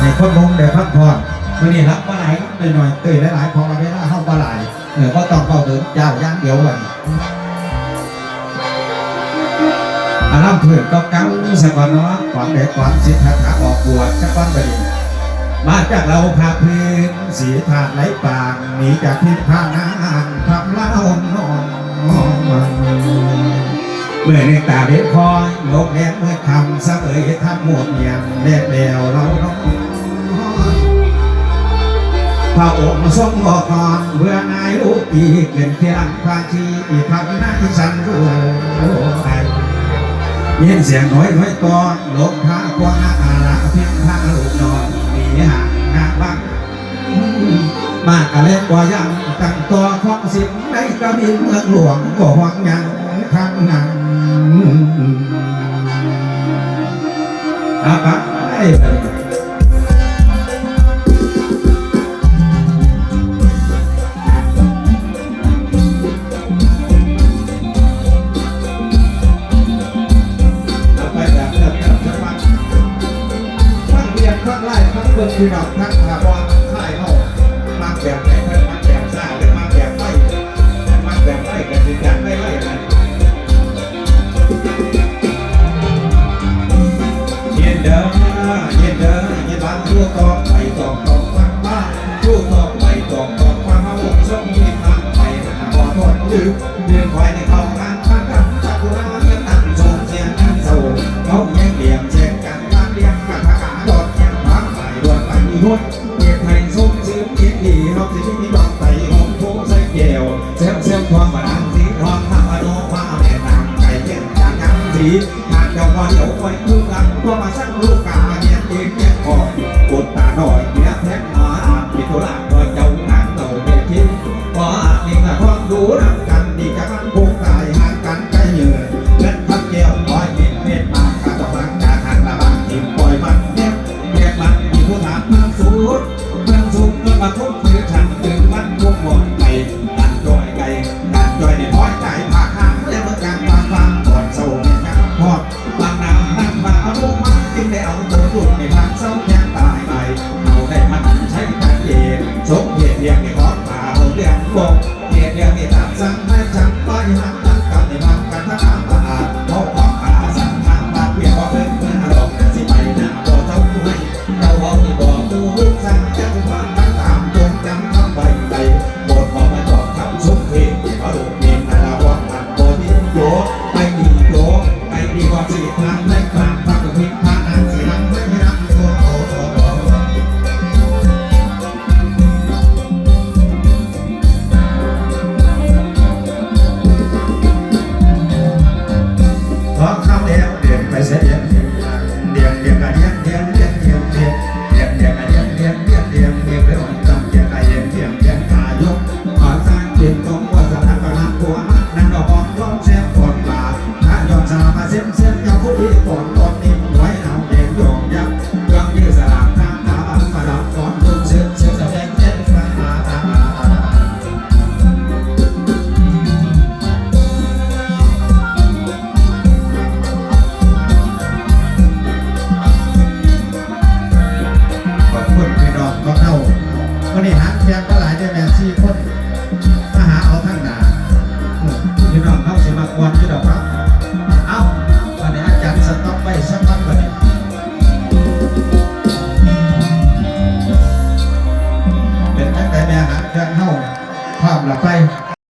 ให้คนลงได้พักผ่อนวันนี้รับมาหลายรับหน่อยเตยหลายๆของเราเวลาเข้ามาหลายเออก็ต้องเข้าเดินยาวย่างเดียววันอารามเพื่อนก็กังสะก่อนเนาะก่อนเด็กก่อนสิทธัตถะออกบวชจะก้อนบดีมาจากเราพาพื้นสีถาดไหลปางหนีจากพิษพานานทำเล่านอนเมื่อในตาเด็ดคอยลกแดงเมื่อคำสะเอยทำหมดอย่างแดดเดียวเรานอนพ ระองค์ทรงบอกก่อนเมื่อนายลูกปีเกินเพียงพาชีพักนายสันรู้ไปยินเสียงน้อยน้อยตอนลบพระกวาอาลาเพียงพระลูกนอนหนีห่างหน้าบ้างมากกะเล็กว่ายังตั้งตัวของสิ่งในกระบินเมืองหลวงก็หวังยังทางนั้นอาปะไอ้ ทั้งเบิ่งพี่น้องทั้งถาวรทั้ สีหากเจ้าว่าเดี๋ยวไว้คือกันตัวมาสักลูกกาเนี่ยเองเนี่ยก่อนกดตาหน่อยเนี่ยแท็กมาปิดตัวลังโดยเจ้าหางเต่าเด็กทิ้งพออาจนี่ก็ทองดูนำกันดีกันมันคงตายห่างกันไกลเหยื่อเงินพักเกี่ยวปล่อยเม็ดเม็ดมากกาต้องรักกาทางระบางทิมปล่อยมันเน็บเน็บมันมีผู้ถามเมืองสูดเมืองสูงเมืองมาทุกคือฉันถึงมันคงหมดไป ของเปล่าเรื่องบกเหตุเรียงมีตามสั่งให้จังไปหัก